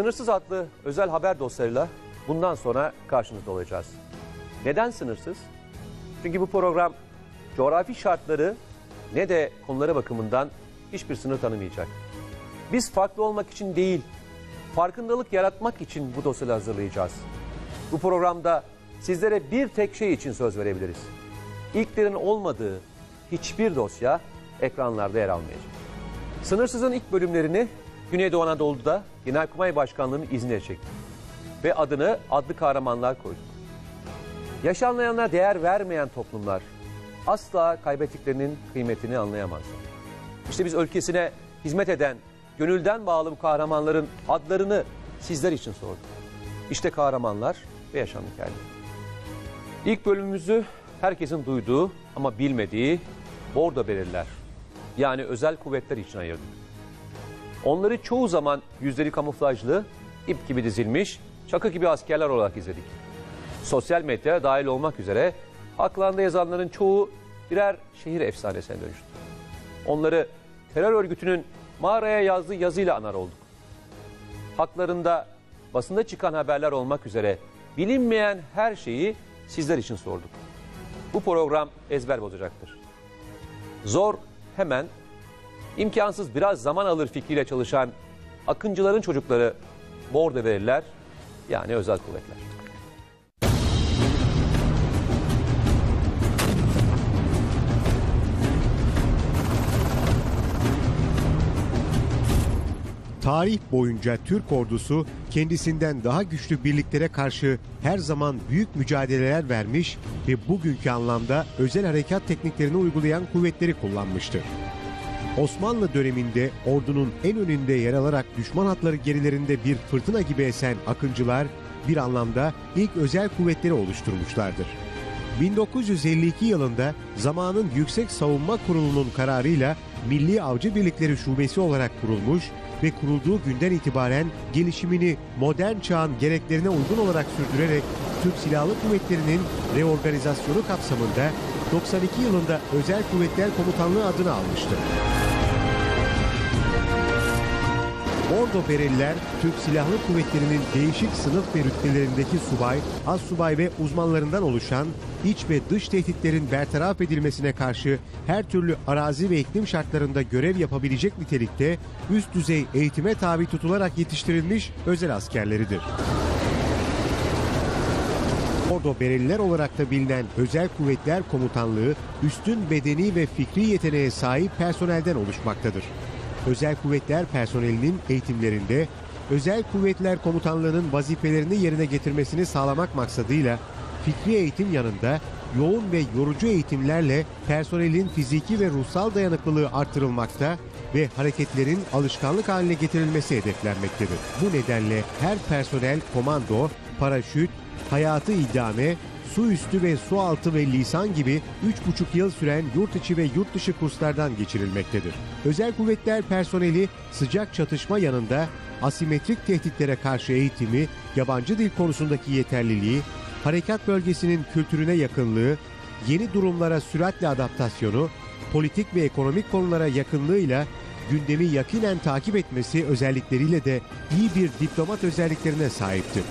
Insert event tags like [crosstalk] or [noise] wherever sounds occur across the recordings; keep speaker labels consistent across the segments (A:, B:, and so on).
A: Sınırsız adlı özel haber dosyalarıyla bundan sonra karşınızda olacağız. Neden sınırsız? Çünkü bu program coğrafi şartları ne de konuları bakımından hiçbir sınır tanımayacak. Biz farklı olmak için değil, farkındalık yaratmak için bu dosyaları hazırlayacağız. Bu programda sizlere bir tek şey için söz verebiliriz. İlklerin olmadığı hiçbir dosya ekranlarda yer almayacak. Sınırsız'ın ilk bölümlerini Güneydoğu Anadolu'da Genelkurmay Başkanlığı'nın izniyle çektik. Ve adını adlı kahramanlar koyduk. Yaşanmayanlara değer vermeyen toplumlar asla kaybettiklerinin kıymetini anlayamazlar. İşte biz ülkesine hizmet eden, gönülden bağlı bu kahramanların adlarını sizler için sorduk. İşte kahramanlar ve yaşam hikayeleri. İlk bölümümüzü herkesin duyduğu ama bilmediği bordo belirler. Yani özel kuvvetler için ayırdık. Onları çoğu zaman yüzleri kamuflajlı, ip gibi dizilmiş, çakı gibi askerler olarak izledik. Sosyal medya dahil olmak üzere haklarında yazanların çoğu birer şehir efsanesine dönüştü. Onları terör örgütünün mağaraya yazdığı yazıyla anar olduk. Haklarında basında çıkan haberler olmak üzere bilinmeyen her şeyi sizler için sorduk. Bu program ezber bozacaktır. Zor, hemen, imkansız biraz zaman alır fikriyle çalışan akıncıların çocukları bordo verirler yani özel kuvvetler.
B: Tarih boyunca Türk ordusu kendisinden daha güçlü birliklere karşı her zaman büyük mücadeleler vermiş ve bugünkü anlamda özel harekat tekniklerini uygulayan kuvvetleri kullanmıştır. Osmanlı döneminde ordunun en önünde yer alarak düşman hatları gerilerinde bir fırtına gibi esen akıncılar bir anlamda ilk özel kuvvetleri oluşturmuşlardır. 1952 yılında zamanın Yüksek Savunma Kurulu'nun kararıyla Milli Avcı Birlikleri Şubesi olarak kurulmuş ve kurulduğu günden itibaren gelişimini modern çağın gereklerine uygun olarak sürdürerek Türk Silahlı Kuvvetleri'nin reorganizasyonu kapsamında 92 yılında Özel Kuvvetler Komutanlığı adını almıştır. Ordo Bereliler, Türk Silahlı Kuvvetleri'nin değişik sınıf ve rütbelerindeki subay, az subay ve uzmanlarından oluşan iç ve dış tehditlerin bertaraf edilmesine karşı her türlü arazi ve iklim şartlarında görev yapabilecek nitelikte üst düzey eğitime tabi tutularak yetiştirilmiş özel askerleridir. Ordo Bereliler olarak da bilinen Özel Kuvvetler Komutanlığı üstün bedeni ve fikri yeteneğe sahip personelden oluşmaktadır. Özel Kuvvetler personelinin eğitimlerinde Özel Kuvvetler Komutanlığı'nın vazifelerini yerine getirmesini sağlamak maksadıyla fikri eğitim yanında yoğun ve yorucu eğitimlerle personelin fiziki ve ruhsal dayanıklılığı artırılmakta ve hareketlerin alışkanlık haline getirilmesi hedeflenmektedir. Bu nedenle her personel komando, paraşüt, hayatı idame, su üstü ve su altı ve lisan gibi 3,5 yıl süren yurt içi ve yurt dışı kurslardan geçirilmektedir. Özel kuvvetler personeli sıcak çatışma yanında asimetrik tehditlere karşı eğitimi, yabancı dil konusundaki yeterliliği, harekat bölgesinin kültürüne yakınlığı, yeni durumlara süratle adaptasyonu, politik ve ekonomik konulara yakınlığıyla gündemi yakinen takip etmesi özellikleriyle de iyi bir diplomat özelliklerine sahiptir.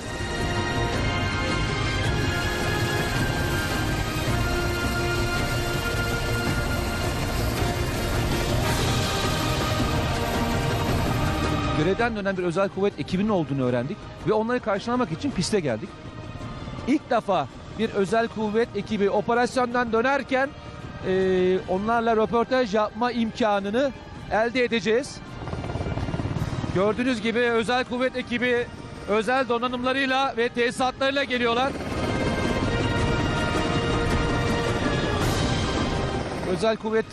C: Görevden dönen bir özel kuvvet ekibinin olduğunu öğrendik ve onları karşılamak için piste geldik. İlk defa bir özel kuvvet ekibi operasyondan dönerken e, onlarla röportaj yapma imkanını elde edeceğiz. Gördüğünüz gibi özel kuvvet ekibi özel donanımlarıyla ve tesisatlarıyla geliyorlar. Özel kuvvet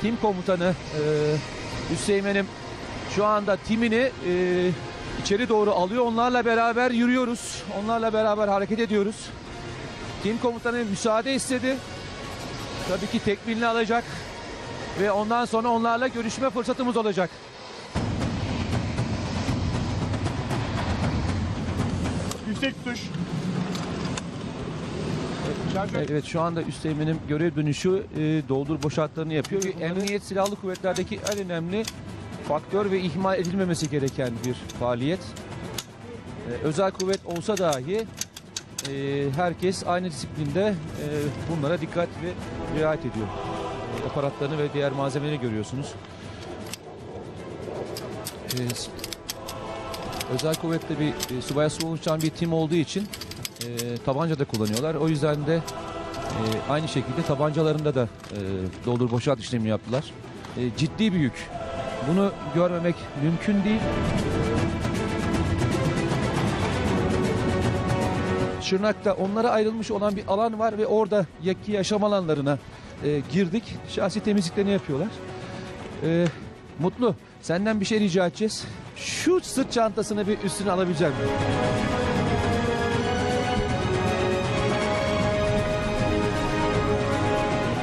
C: tim komutanı e, Hüseyin'im şu anda timini e, içeri doğru alıyor. Onlarla beraber yürüyoruz. Onlarla beraber hareket ediyoruz. Tim komutanı müsaade istedi. Tabii ki tekmilini alacak. Ve ondan sonra onlarla görüşme fırsatımız olacak.
D: Yüksek tutuş.
C: Evet şu anda Üsteğmen'in görev dönüşü e, doldur boşaltlarını yapıyor. Emniyet Silahlı Kuvvetler'deki en önemli faktör ve ihmal edilmemesi gereken bir faaliyet. e, özel kuvvet olsa dahi e, herkes aynı disiplinde e, bunlara dikkat ve riayet ediyor. E, aparatlarını ve diğer malzemeleri görüyorsunuz. E, özel kuvvette bir e, subaya su oluşan bir tim olduğu için e, tabanca da kullanıyorlar. O yüzden de e, aynı şekilde tabancalarında da e, doldur boşalt işlemini yaptılar. E, ciddi bir yük. Bunu görmemek mümkün değil. Şırnak'ta onlara ayrılmış olan bir alan var ve orada yaki yaşam alanlarına e, girdik. Şahsi temizliklerini yapıyorlar. E, Mutlu, senden bir şey rica edeceğiz. Şu sırt çantasını bir üstüne alabilecek miyim?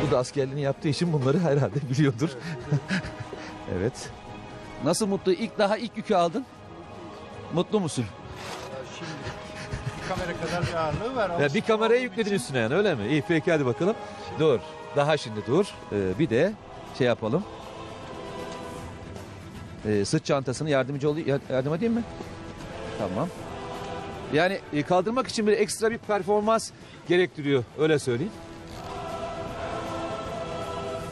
C: Bu da askerliğini yaptığı için bunları herhalde biliyordur. Evet. Nasıl Mutlu? İlk daha ilk yükü aldın. Mutlu musun?
D: Kamera kadar bir ağırlığı var.
C: Ya bir kameraya yükledin üstüne yani öyle mi? İyi peki hadi bakalım. Dur. Daha şimdi dur. Ee, bir de şey yapalım. Ee, sırt çantasını yardımcı ol yardım edeyim mi? Tamam. Yani e, kaldırmak için bir ekstra bir performans gerektiriyor öyle söyleyeyim.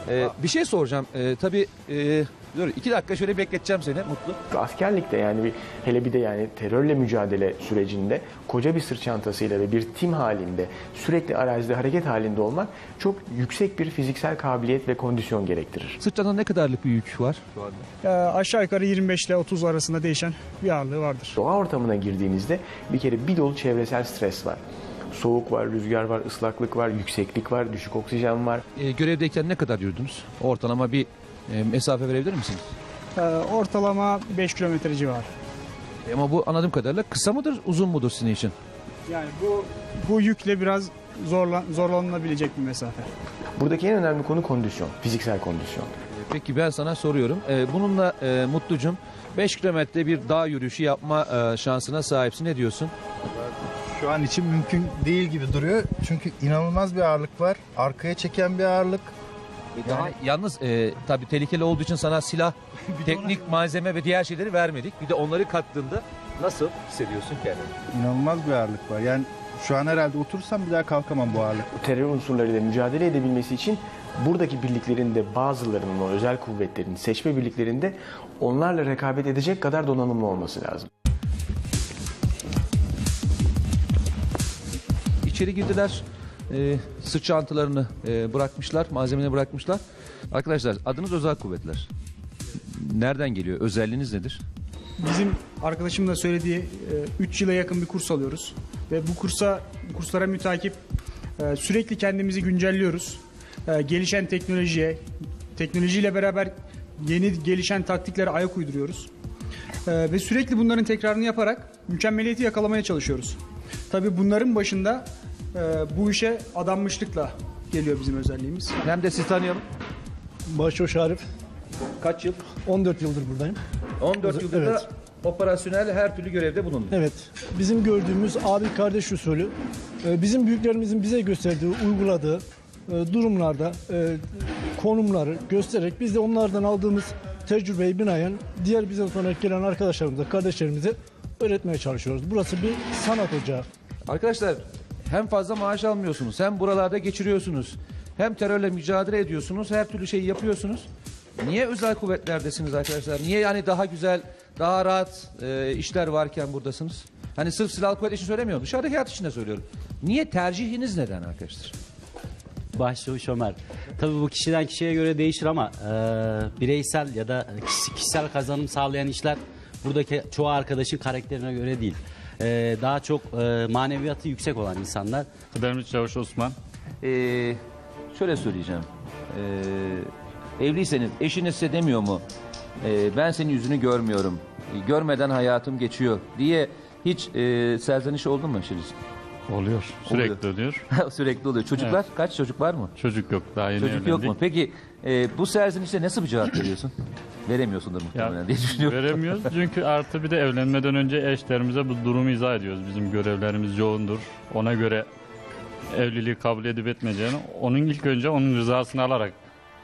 C: Ee, bir şey soracağım. Ee, tabii e, dur iki dakika şöyle bekleteceğim seni Mutlu.
E: Askerlikte yani bir hele bir de yani terörle mücadele sürecinde koca bir sırt çantasıyla ve bir tim halinde sürekli arazide hareket halinde olmak çok yüksek bir fiziksel kabiliyet ve kondisyon gerektirir.
C: Sırt çantada ne kadarlık bir yük var şu anda?
D: Ee, aşağı yukarı 25 ile 30 arasında değişen bir ağırlığı vardır.
E: Doğa ortamına girdiğinizde bir kere bir dolu çevresel stres var. Soğuk var, rüzgar var, ıslaklık var, yükseklik var, düşük oksijen var.
C: Ee, görevdeyken ne kadar yürüdünüz? Ortalama bir e, mesafe verebilir misiniz?
D: Ee, ortalama 5 kilometre civarı.
C: E, Ama bu anladığım kadarıyla kısa mıdır, uzun mudur sizin için?
D: Yani bu bu yükle biraz zorlan, zorlanılabilecek bir mesafe.
E: Buradaki en önemli konu kondisyon, fiziksel kondisyon.
C: Peki ben sana soruyorum. E, bununla e, Mutlucum 5 kilometre bir dağ yürüyüşü yapma e, şansına sahipsin. Ne diyorsun?
F: Şu an için mümkün değil gibi duruyor. Çünkü inanılmaz bir ağırlık var. Arkaya çeken bir ağırlık.
C: Daha, yalnız e, tabii tehlikeli olduğu için sana silah, [laughs] teknik malzeme ve diğer şeyleri vermedik. Bir de onları kattığında nasıl hissediyorsun kendini?
F: İnanılmaz bir ağırlık var. Yani şu an herhalde oturursam bir daha kalkamam bu ağırlık.
E: terör unsurlarıyla mücadele edebilmesi için buradaki birliklerin de bazılarının o özel kuvvetlerin seçme birliklerinde onlarla rekabet edecek kadar donanımlı olması lazım.
C: İçeri girdiler. E, sırt çantalarını e, bırakmışlar, malzemeni bırakmışlar. Arkadaşlar adınız özel kuvvetler. Nereden geliyor? Özelliğiniz nedir?
D: Bizim arkadaşımın da söylediği 3 yıla yakın bir kurs alıyoruz. Ve bu kursa kurslara mütakip e, sürekli kendimizi güncelliyoruz. E, Gelişen teknolojiye, teknolojiyle beraber yeni gelişen taktiklere ayak uyduruyoruz. E, Ve sürekli bunların tekrarını yaparak mükemmeliyeti yakalamaya çalışıyoruz. Tabii bunların başında e, bu işe adanmışlıkla geliyor bizim özelliğimiz.
C: Hem de sizi tanıyalım.
G: Başçavuş Arif.
C: Kaç yıl?
G: 14 yıldır buradayım.
C: 14 yıldır da
G: Evet.
C: operasyonel her türlü görevde bulundu.
G: Evet. Bizim gördüğümüz abi kardeş usulü e, bizim büyüklerimizin bize gösterdiği, uyguladığı e, durumlarda e, konumları göstererek biz de onlardan aldığımız tecrübeyi binaen diğer bizden sonra gelen arkadaşlarımıza, kardeşlerimize öğretmeye çalışıyoruz. Burası bir sanat ocağı.
C: Arkadaşlar hem fazla maaş almıyorsunuz hem buralarda geçiriyorsunuz. Hem terörle mücadele ediyorsunuz. Her türlü şeyi yapıyorsunuz. Niye özel kuvvetlerdesiniz arkadaşlar? Niye yani daha güzel, daha rahat e, işler varken buradasınız? Hani sırf silahlı kuvvet için söylemiyorum. Dışarıdaki hayat için de söylüyorum. Niye tercihiniz neden arkadaşlar?
H: Başçavuş Ömer. Tabii bu kişiden kişiye göre değişir ama e, bireysel ya da kişi- kişisel kazanım sağlayan işler buradaki çoğu arkadaşın karakterine göre değil. E, daha çok e, maneviyatı yüksek olan insanlar
I: Kıdemli Çavuş Osman.
C: Ee, şöyle söyleyeceğim. Ee, evliyseniz eşiniz size demiyor mu? Ee, ben senin yüzünü görmüyorum. Ee, Görmeden hayatım geçiyor diye hiç e, serzeniş oldu mu eşiniz?
I: Oluyor. Sürekli oluyor. [laughs]
C: Sürekli oluyor. Çocuklar kaç çocuk var mı?
I: Çocuk yok. Daha yeni
C: Çocuk yok mu? Peki e, bu serzenişe nasıl bir cevap [clears throat] veriyorsun? Veremiyorsundur muhtemelen
I: Ya,
C: diye düşünüyorum.
I: veremiyoruz [laughs] çünkü artı bir de evlenmeden önce eşlerimize bu durumu izah ediyoruz. Bizim görevlerimiz yoğundur. Ona göre evliliği kabul edip etmeyeceğini onun ilk önce onun rızasını alarak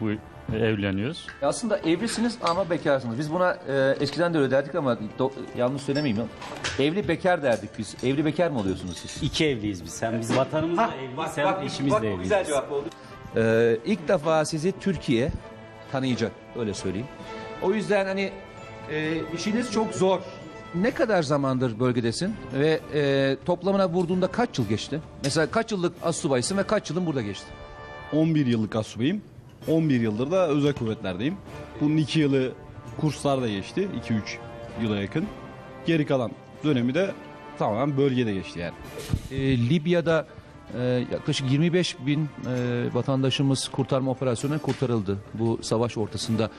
I: bu e, evleniyoruz.
C: Aslında evlisiniz ama bekarsınız. Biz buna e, eskiden de öyle derdik ama do- yanlış söylemeyeyim. Evli bekar derdik biz. Evli bekar mı oluyorsunuz siz?
J: İki evliyiz biz. Sen biz vatanımızla evliyiz, sen eşimizle evliyiz.
C: Güzel cevap oldu. Ee, ilk defa sizi Türkiye tanıyacak öyle söyleyeyim. O yüzden hani e, işiniz çok zor. Ne kadar zamandır bölgedesin ve e, toplamına vurduğunda kaç yıl geçti? Mesela kaç yıllık astsubaysın ve kaç yılın burada geçti?
K: 11 yıllık asubayım. 11 yıldır da özel kuvvetlerdeyim. Bunun 2 yılı kurslarda geçti. 2-3 yıla yakın. Geri kalan dönemi de tamamen bölgede geçti yani.
C: E, Libya'da e, yaklaşık 25 bin e, vatandaşımız kurtarma operasyonuna kurtarıldı bu savaş ortasında.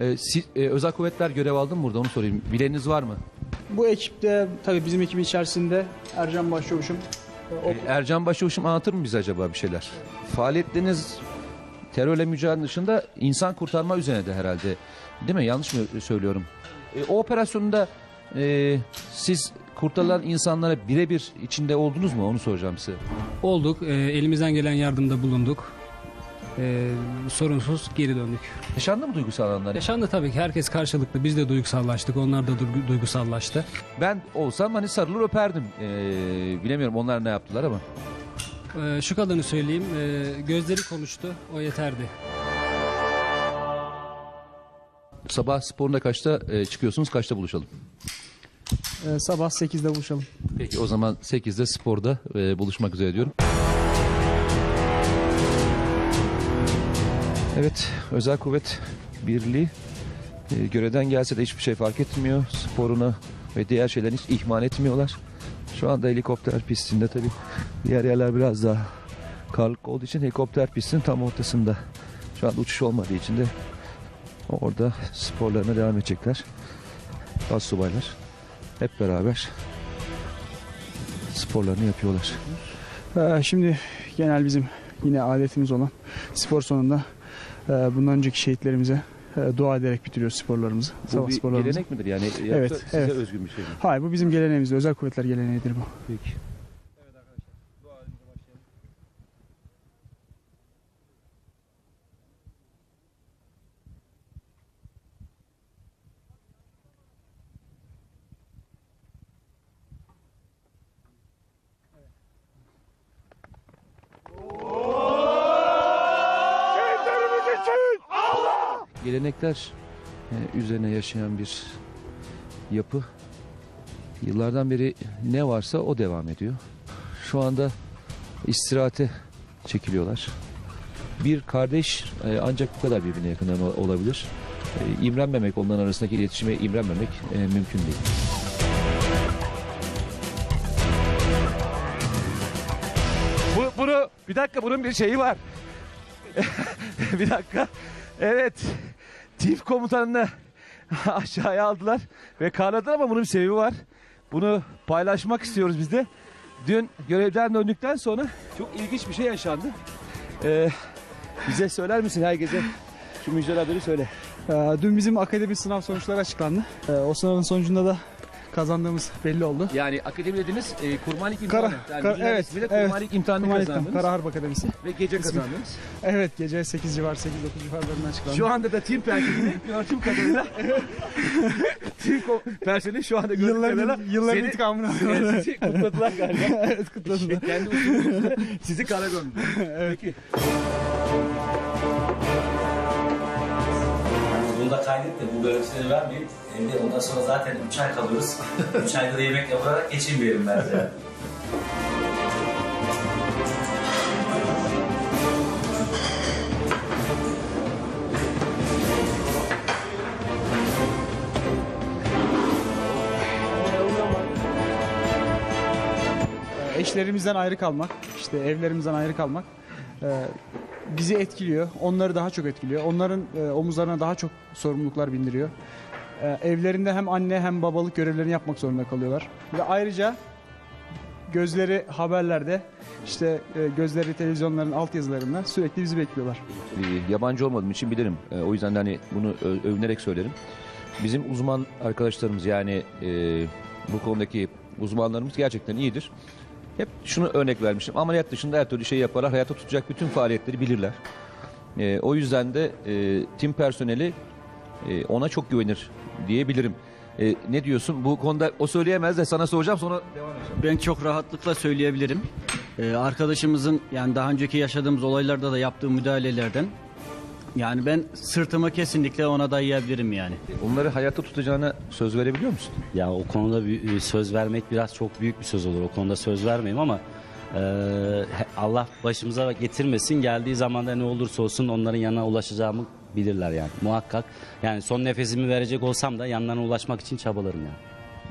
C: E, siz, e, özel kuvvetler görev aldı mı burada onu sorayım. Bileniniz var mı?
D: Bu ekipte tabii bizim ekibin içerisinde Ercan Başçavuş'um,
C: E, Ercan Başavuş'um anlatır mı bize acaba bir şeyler? Faaliyetleriniz terörle mücadele dışında insan kurtarma üzerine de herhalde. Değil mi? Yanlış mı söylüyorum? E, o operasyonda e, siz kurtarılan insanlara birebir içinde oldunuz mu? Onu soracağım size.
L: Olduk. Ee, elimizden gelen yardımda bulunduk. Ee, sorunsuz geri döndük.
C: Yaşandı mı duygusal anlar?
L: Yaşandı tabii ki. Herkes karşılıklı. Biz de duygusallaştık. Onlar da duygu- duygusallaştı.
C: Ben olsam hani sarılır öperdim. E, bilemiyorum onlar ne yaptılar ama.
L: Ee, şu kadarını söyleyeyim. Ee, gözleri konuştu. O yeterdi.
C: Sabah sporunda kaçta e, çıkıyorsunuz? Kaçta buluşalım?
D: Ee, sabah 8'de buluşalım.
C: Peki o zaman 8'de sporda e, buluşmak üzere diyorum. Evet, Özel Kuvvet Birliği e, görevden gelse de hiçbir şey fark etmiyor. Sporunu ve diğer şeylerini hiç ihmal etmiyorlar. Şu anda helikopter pistinde tabii diğer yerler biraz daha karlık olduğu için helikopter pistinin tam ortasında. Şu anda uçuş olmadığı için de orada sporlarına devam edecekler. Bas subaylar hep beraber sporlarını yapıyorlar.
D: Ee, şimdi genel bizim yine adetimiz olan spor sonunda e, bundan önceki şehitlerimize dua ederek bitiriyoruz sporlarımızı.
C: Bu
D: sabah
C: bir
D: sporlarımızı.
C: gelenek midir yani? Yoksa
D: Evet,
C: size
D: evet.
C: özgün bir şey mi?
D: Hayır bu bizim geleneğimiz. Özel kuvvetler geleneğidir bu.
C: Peki. Gelenekler e, üzerine yaşayan bir yapı. Yıllardan beri ne varsa o devam ediyor. Şu anda istirahate çekiliyorlar. Bir kardeş e, ancak bu kadar birbirine yakından ol- olabilir. E, imrenmemek, onların arasındaki iletişime imrenmemek mümkün değil. Bu, bunu bir dakika bunun bir şeyi var. [laughs] bir dakika. Evet. Tim komutanını [laughs] aşağıya aldılar ve karladılar ama bunun bir sebebi var. Bunu paylaşmak istiyoruz biz de. Dün görevden döndükten sonra çok ilginç bir şey yaşandı. Ee, bize söyler misin herkese şu müjdeli haberi söyle.
D: Ee, dün bizim akademi sınav sonuçları açıklandı. Ee, o sınavın sonucunda da kazandığımız belli oldu.
C: Yani akademi dediniz e, kurmanlık imtihanı.
D: Kara-
C: yani bilinen
D: evet, evet.
C: kurmanlık imtihanını
D: Kumandan İlkan,
C: kazandınız.
D: Kara Harp Akademisi.
C: Ve gece
D: İsmi-
C: kazandınız.
D: Evet gece 8 civar 8-9 civarlarında açıklandı.
C: Şu anda da tim personeli [laughs] gördüğüm kadarıyla tim personeli şu anda gördüğüm kadarıyla
D: Yılların, yılların
C: seni-
D: intikamını
C: Evet, sizi [laughs] kutladılar galiba. [laughs]
D: evet kutladılar.
C: Kendi usulünüzle sizi kara gömdü. Peki.
H: Kaydet de bu görüntüleri vermeyeyim. Evde ondan sonra zaten 3 ay kalıyoruz. 3 ayda da yemek yaparak geçinmeyelim bence.
D: Eşlerimizden ayrı kalmak, işte evlerimizden ayrı kalmak e, bizi etkiliyor. Onları daha çok etkiliyor. Onların e, omuzlarına daha çok sorumluluklar bindiriyor. E, evlerinde hem anne hem babalık görevlerini yapmak zorunda kalıyorlar. Ve ayrıca gözleri haberlerde, işte e, gözleri televizyonların altyazılarında sürekli bizi bekliyorlar.
C: Ee, yabancı olmadığım için bilirim. Ee, o yüzden de hani bunu övünerek söylerim. Bizim uzman arkadaşlarımız yani e, bu konudaki uzmanlarımız gerçekten iyidir. Hep şunu örnek vermişim. Ameliyat dışında her türlü şey yaparlar. Hayata tutacak bütün faaliyetleri bilirler. E, o yüzden de e, tim personeli e, ona çok güvenir diyebilirim. E, ne diyorsun? Bu konuda o söyleyemez de sana soracağım sonra devam edeceğim.
M: Ben çok rahatlıkla söyleyebilirim. Ee, arkadaşımızın yani daha önceki yaşadığımız olaylarda da yaptığı müdahalelerden yani ben sırtımı kesinlikle ona dayayabilirim yani.
C: Onları hayatta tutacağına söz verebiliyor musun?
H: Ya o konuda bir e, söz vermek biraz çok büyük bir söz olur. O konuda söz vermeyeyim ama e, Allah başımıza getirmesin. Geldiği zaman da ne olursa olsun onların yanına ulaşacağımı bilirler yani. Muhakkak. Yani son nefesimi verecek olsam da yanlarına ulaşmak için çabalarım yani.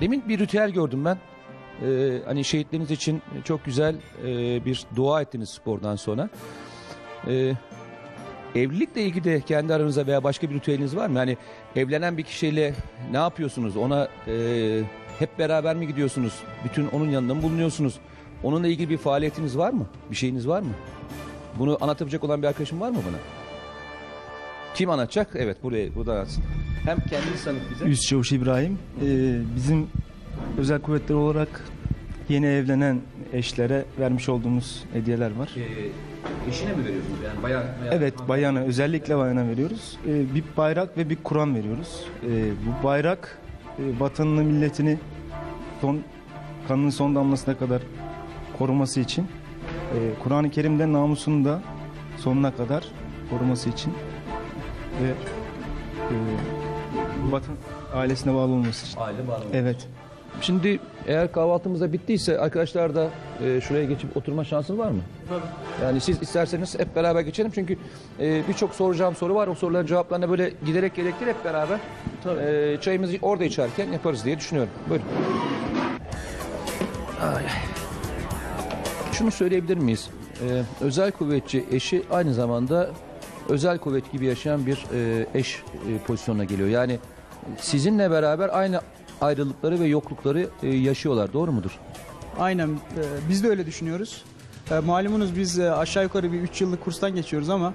C: Demin bir ritüel gördüm ben. Ee, hani şehitleriniz için çok güzel e, bir dua ettiniz spordan sonra. Ee, evlilikle ilgili de kendi aranızda veya başka bir ritüeliniz var mı? Hani evlenen bir kişiyle ne yapıyorsunuz? Ona e, hep beraber mi gidiyorsunuz? Bütün onun yanında mı bulunuyorsunuz? Onunla ilgili bir faaliyetiniz var mı? Bir şeyiniz var mı? Bunu anlatabilecek olan bir arkadaşım var mı bana? Kim anlatacak? Evet buraya burada anlatsın. Hem kendini tanıt bize.
N: Üst Çavuş İbrahim. Ee, bizim özel kuvvetler olarak yeni evlenen eşlere vermiş olduğumuz hediyeler var.
C: eşine mi veriyorsunuz? Yani bayan,
N: Evet bayana özellikle bayana veriyoruz. Ee, bir bayrak ve bir Kur'an veriyoruz. Ee, bu bayrak e, vatanını milletini son kanının son damlasına kadar koruması için e, Kur'an-ı Kerim'de namusunu da sonuna kadar koruması için ve e, vatan ailesine bağlı olması için.
C: Aile bağlı.
N: Evet.
C: Şimdi eğer kahvaltımız da bittiyse arkadaşlar da e, şuraya geçip oturma şansınız var mı? Yani siz isterseniz hep beraber geçelim çünkü e, birçok soracağım soru var. O soruların cevaplarını böyle giderek gerektir hep beraber e, çayımızı orada içerken yaparız diye düşünüyorum. Buyurun. Ay. Şunu söyleyebilir miyiz? E, özel kuvvetçi eşi aynı zamanda özel kuvvet gibi yaşayan bir e, eş e, pozisyonuna geliyor. Yani sizinle beraber aynı ayrılıkları ve yoklukları e, yaşıyorlar. Doğru mudur?
D: Aynen e, biz de öyle düşünüyoruz. E, malumunuz biz e, aşağı yukarı bir 3 yıllık kurstan geçiyoruz ama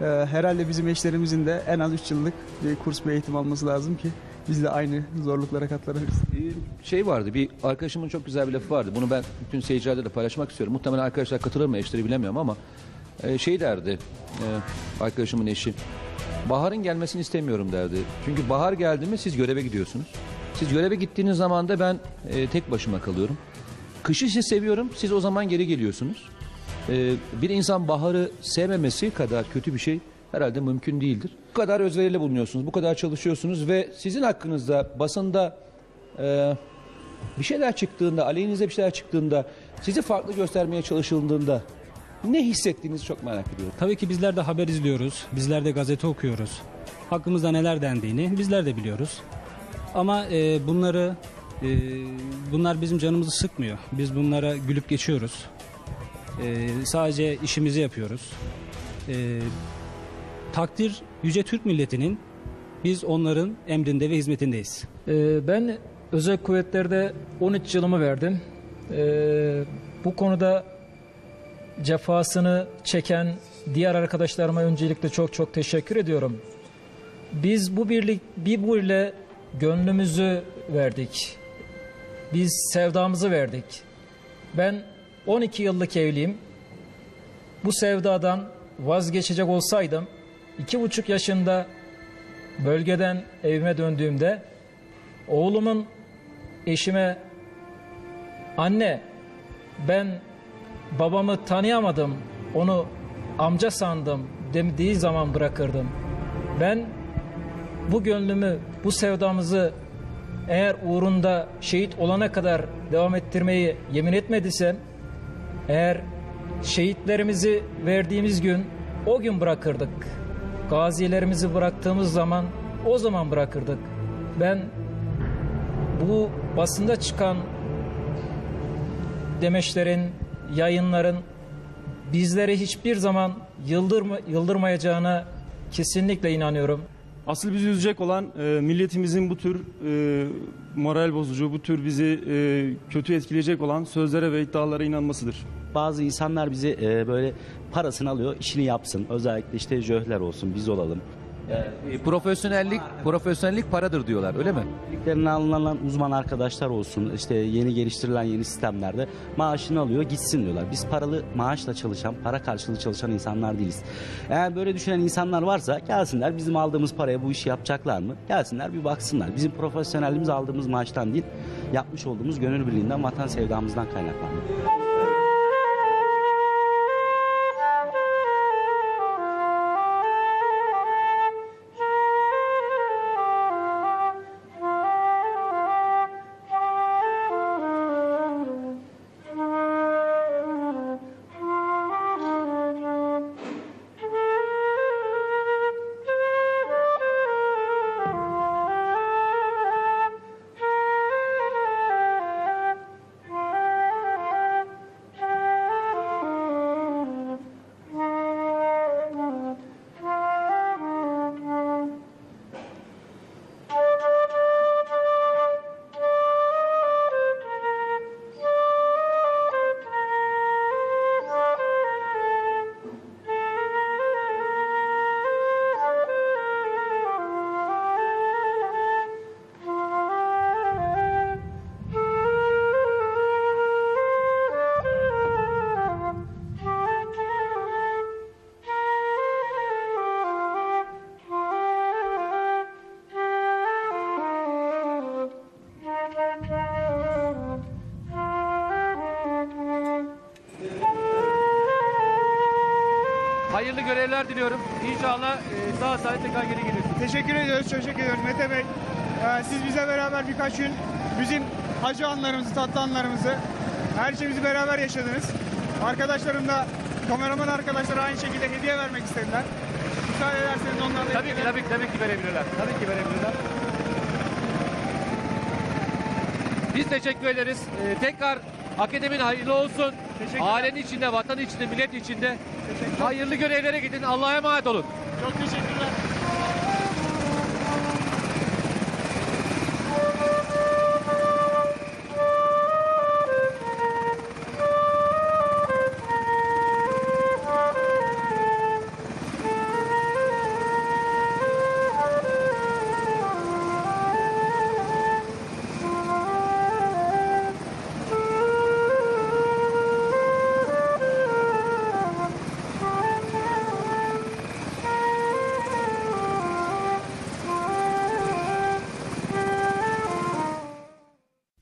D: e, herhalde bizim eşlerimizin de en az 3 yıllık bir kurs bir eğitim alması lazım ki biz de aynı zorluklara katlanabiliriz.
C: şey vardı bir arkadaşımın çok güzel bir lafı vardı. Bunu ben bütün seyircilerle de paylaşmak istiyorum. Muhtemelen arkadaşlar katılır mı eşleri bilemiyorum ama e, şey derdi e, arkadaşımın eşi. Baharın gelmesini istemiyorum derdi. Çünkü bahar geldi mi siz göreve gidiyorsunuz. Siz göreve gittiğiniz zaman da ben e, tek başıma kalıyorum. Kışı siz seviyorum siz o zaman geri geliyorsunuz. E, bir insan baharı sevmemesi kadar kötü bir şey herhalde mümkün değildir. Bu kadar özveriyle bulunuyorsunuz, bu kadar çalışıyorsunuz ve sizin hakkınızda basında e, bir şeyler çıktığında, aleyhinize bir şeyler çıktığında, sizi farklı göstermeye çalışıldığında ne hissettiğinizi çok merak ediyorum.
L: Tabii ki bizler de haber izliyoruz. Bizler de gazete okuyoruz. Hakkımızda neler dendiğini bizler de biliyoruz. Ama e, bunları e, bunlar bizim canımızı sıkmıyor. Biz bunlara gülüp geçiyoruz. E, sadece işimizi yapıyoruz. E, takdir yüce Türk milletinin biz onların emrinde ve hizmetindeyiz.
O: Ee, ben özel kuvvetlerde 13 yılımı verdim. Ee, bu konuda cefasını çeken diğer arkadaşlarıma öncelikle çok çok teşekkür ediyorum. Biz bu birlik bir bu ile gönlümüzü verdik. Biz sevdamızı verdik. Ben 12 yıllık evliyim. Bu sevdadan vazgeçecek olsaydım iki buçuk yaşında bölgeden evime döndüğümde oğlumun eşime anne ben babamı tanıyamadım onu amca sandım dediği zaman bırakırdım. Ben bu gönlümü bu sevdamızı eğer uğrunda şehit olana kadar devam ettirmeyi yemin etmediysem eğer şehitlerimizi verdiğimiz gün o gün bırakırdık. Gazilerimizi bıraktığımız zaman o zaman bırakırdık. Ben bu basında çıkan demeçlerin, yayınların bizleri hiçbir zaman yıldırma, yıldırmayacağına kesinlikle inanıyorum.
K: Asıl bizi üzecek olan e, milletimizin bu tür e, moral bozucu, bu tür bizi e, kötü etkileyecek olan sözlere ve iddialara inanmasıdır.
H: Bazı insanlar bizi e, böyle parasını alıyor, işini yapsın. Özellikle işte jöhler olsun, biz olalım.
C: E, profesyonellik profesyonellik paradır diyorlar öyle mi?
H: Liglerine alınan uzman arkadaşlar olsun, işte yeni geliştirilen yeni sistemlerde maaşını alıyor gitsin diyorlar. Biz paralı maaşla çalışan, para karşılığı çalışan insanlar değiliz. Eğer böyle düşünen insanlar varsa gelsinler bizim aldığımız paraya bu işi yapacaklar mı? Gelsinler bir baksınlar. Bizim profesyonelliğimiz aldığımız maaştan değil, yapmış olduğumuz gönül birliğinden, vatan sevdamızdan kaynaklanıyor.
C: Görevler diliyorum. İnşallah e, sağ salim tekrar geri gelirsiniz.
D: Teşekkür ediyoruz, teşekkür ediyoruz Mete Bey. Ee, siz bize beraber birkaç gün bizim acı anlarımızı, tatlı anlarımızı, her şeyimizi beraber yaşadınız. Arkadaşlarım da, kameraman arkadaşlar aynı şekilde hediye vermek istediler. Müsaade ederseniz onlarla
C: Tabii ki tabii ki tabii ki verebilirler. Tabii ki verebilirler. Biz teşekkür ederiz. Ee, tekrar akademin hayırlı olsun. Ailenin içinde, vatan içinde, millet içinde. Hayırlı görevlere gidin. Allah'a emanet olun.
D: Çok teşekkür